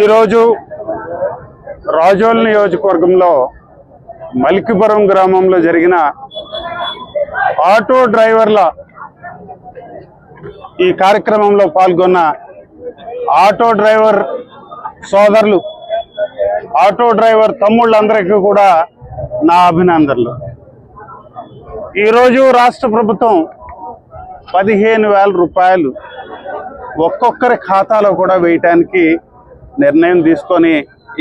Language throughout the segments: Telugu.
ఈరోజు రాజోల్ నియోజకవర్గంలో మలికిపురం గ్రామంలో జరిగిన ఆటో డ్రైవర్ల ఈ కార్యక్రమంలో పాల్గొన్న ఆటో డ్రైవర్ సోదరులు ఆటో డ్రైవర్ తమ్ముళ్ళందరికీ కూడా నా అభినందనలు. ఈరోజు రాష్ట్ర ప్రభుత్వం పదిహేను వేల రూపాయలు ఒక్కొక్కరి ఖాతాలో కూడా వేయటానికి నిర్ణయం తీసుకొని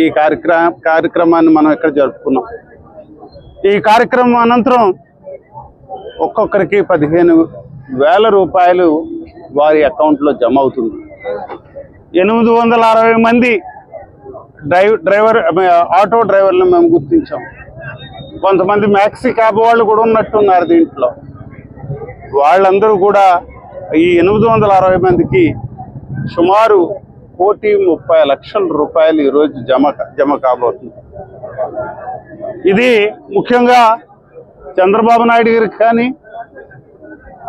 ఈ కార్యక్రమ కార్యక్రమాన్ని మనం ఇక్కడ జరుపుకున్నాం. ఈ కార్యక్రమం అనంతరం ఒక్కొక్కరికి పదిహేను వేల రూపాయలు వారి అకౌంట్లో జమ అవుతుంది. ఎనిమిది వందల అరవై మంది డ్రైవ్ డ్రైవర్ ఆటో డ్రైవర్లను మేము గుర్తించాం. కొంతమంది మ్యాక్సీ క్యాబ్ వాళ్ళు కూడా ఉన్నట్టున్నారు దీంట్లో. వాళ్ళందరూ కూడా ఈ ఎనిమిది వందల అరవై మందికి సుమారు కోటి ముప్పై లక్షల రూపాయలు ఈరోజు జమ జమ కాబోతుంది. ఇది ముఖ్యంగా చంద్రబాబు నాయుడు గారికి కానీ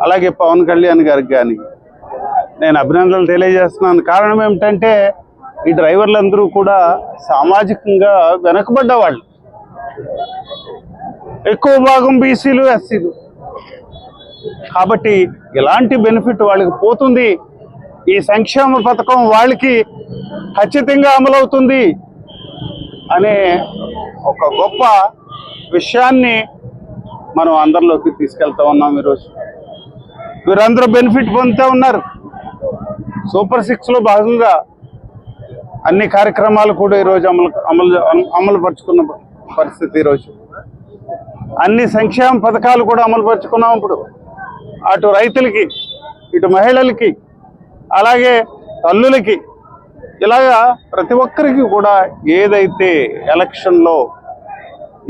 అలాగే పవన్ కళ్యాణ్ గారికి కానీ నేను అభినందనలు తెలియజేస్తున్నాను. కారణం ఏమిటంటే ఈ డ్రైవర్లందరూ కూడా సామాజికంగా వెనకబడ్డ వాళ్ళు ఎక్కువ భాగం బీసీలు ఎస్సీలు. కాబట్టి ఇలాంటి బెనిఫిట్ వాళ్ళకి పోతుంది? ఈ సంక్షేమ పథకం వాళ్ళకి ఖచ్చితంగా అమలవుతుంది అనే ఒక గొప్ప విషయాన్ని మనం అందరిలోకి తీసుకెళ్తా ఉన్నాం ఈరోజు. వీరందరూ బెనిఫిట్ పొందుతూ ఉన్నారు. సూపర్ సిక్స్లో భాగంగా అన్ని కార్యక్రమాలు కూడా ఈరోజు అమలు అమలు అమలు పరుచుకున్న పరిస్థితి ఈరోజు. అన్ని సంక్షేమ పథకాలు కూడా అమలు పరుచుకున్నాం ఇప్పుడు. అటు రైతులకి ఇటు మహిళలకి అలాగే తల్లులకి ఇలాగా ప్రతి ఒక్కరికి కూడా ఏదైతే ఎలక్షన్లో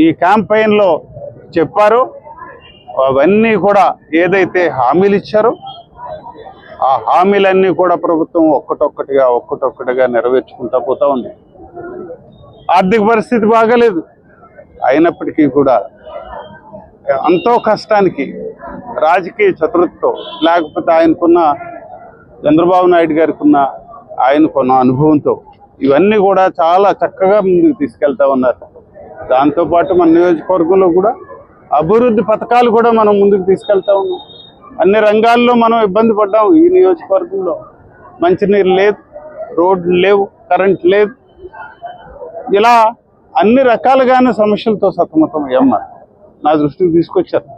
ఈ క్యాంపెయిన్లో చెప్పారో అవన్నీ కూడా ఏదైతే హామీలు ఇచ్చారో ఆ హామీలన్నీ కూడా ప్రభుత్వం ఒక్కటొక్కటిగా ఒక్కటొక్కటిగా నెరవేర్చుకుంటా పోతా ఉంది. ఆర్థిక పరిస్థితి బాగాలేదు. అయినప్పటికీ కూడా ఎంతో కష్టానికి రాజకీయ చతురతతో లేకపోతే ఆయనకున్న చంద్రబాబు నాయుడు గారికి ఉన్న ఆయనకున్న అనుభవంతో ఇవన్నీ కూడా చాలా చక్కగా ముందుకు తీసుకెళ్తా ఉన్నారు. దాంతోపాటు మన నియోజకవర్గంలో కూడా అభివృద్ధి పథకాలు కూడా మనం ముందుకు తీసుకెళ్తా ఉన్నాం. అన్ని రంగాల్లో మనం ఇబ్బంది పడ్డాం ఈ నియోజకవర్గంలో. మంచినీరు లేదు రోడ్లు లేవు కరెంట్ లేదు. ఇలా అన్ని రకాలుగానే సమస్యలతో సతమతం అయ్యమ్మ నా దృష్టికి తీసుకొచ్చారు.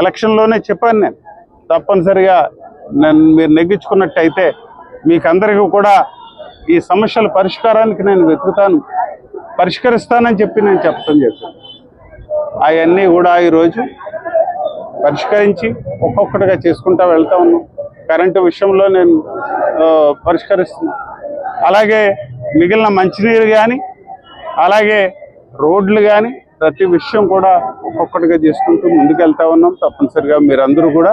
ఎలక్షన్లోనే చెప్పాను నేను. తప్పనిసరిగా నన్ను మీరు నెగ్గించుకున్నట్టయితే మీకు అందరికీ కూడా ఈ సమస్యల పరిష్కారానికి నేను వెతుకుతాను. పరిష్కరిస్తానని చెప్పి నేను చెప్తాను చెప్పాను అవన్నీ కూడా ఈరోజు పరిష్కరించి ఒక్కొక్కటిగా చేసుకుంటా వెళ్తా ఉన్నాం. కరెంటు విషయంలో నేను పరిష్కరిస్తున్నా. పరిష్కరిస్తున్నాను అలాగే మిగిలిన మంచినీరు కానీ అలాగే రోడ్లు కానీ ప్రతి విషయం కూడా ఒక్కొక్కటిగా చేసుకుంటూ ముందుకెళ్తా ఉన్నాం. తప్పనిసరిగా మీరందరూ కూడా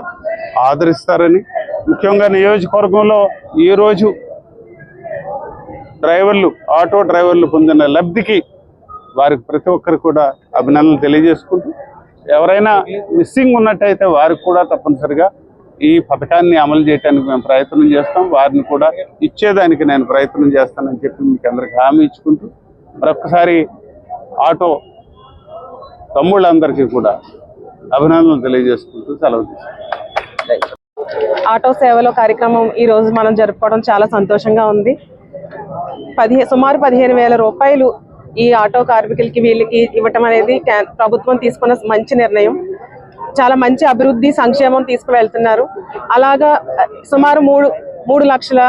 ఆదరిస్తారని. ముఖ్యంగా నియోజకవర్గంలో ఈరోజు డ్రైవర్లు ఆటో డ్రైవర్లు పొందిన లబ్ధికి వారికి ప్రతి ఒక్కరు కూడా అభినందనలు తెలియజేసుకుంటూ ఎవరైనా మిస్సింగ్ ఉన్నట్టయితే వారికి కూడా తప్పనిసరిగా ఈ పథకాన్ని అమలు చేయడానికి మేము ప్రయత్నం చేస్తాం. వారిని కూడా ఇచ్చేదానికి నేను ప్రయత్నం చేస్తానని చెప్పి మీకు అందరికి హామీ ఇచ్చుకుంటూ మరొకసారి ఆటో తమ్ముళ్ళందరికీ కూడా అభినందనలు తెలియజేసుకుంటూ సెలవు ఆటో సేవలో కార్యక్రమం ఈ రోజు మనం జరుపుకోవడం చాలా సంతోషంగా ఉంది. పదిహే సుమారు పదిహేను వేల రూపాయలు ఈ ఆటో కార్మికులకి వీళ్ళకి ఇవ్వటం అనేది ప్రభుత్వం తీసుకున్న మంచి నిర్ణయం. చాలా మంచి అభివృద్ధి సంక్షేమం తీసుకువెళ్తున్నారు. అలాగా సుమారు మూడు మూడు లక్షల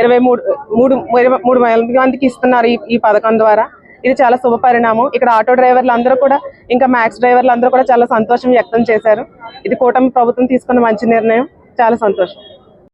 ఇరవై మూడు మూడు ఇరవై మూడు మందికి ఇస్తున్నారు ఈ పథకం ద్వారా. ఇది చాలా శుభ పరిణామం. ఇక్కడ ఆటో డ్రైవర్లు అందరూ కూడా ఇంకా మ్యాక్స్ డ్రైవర్లు అందరూ కూడా చాలా సంతోషం వ్యక్తం చేశారు. ఇది కూటమి ప్రభుత్వం తీసుకున్న మంచి నిర్ణయం. చాలా సంతోషం.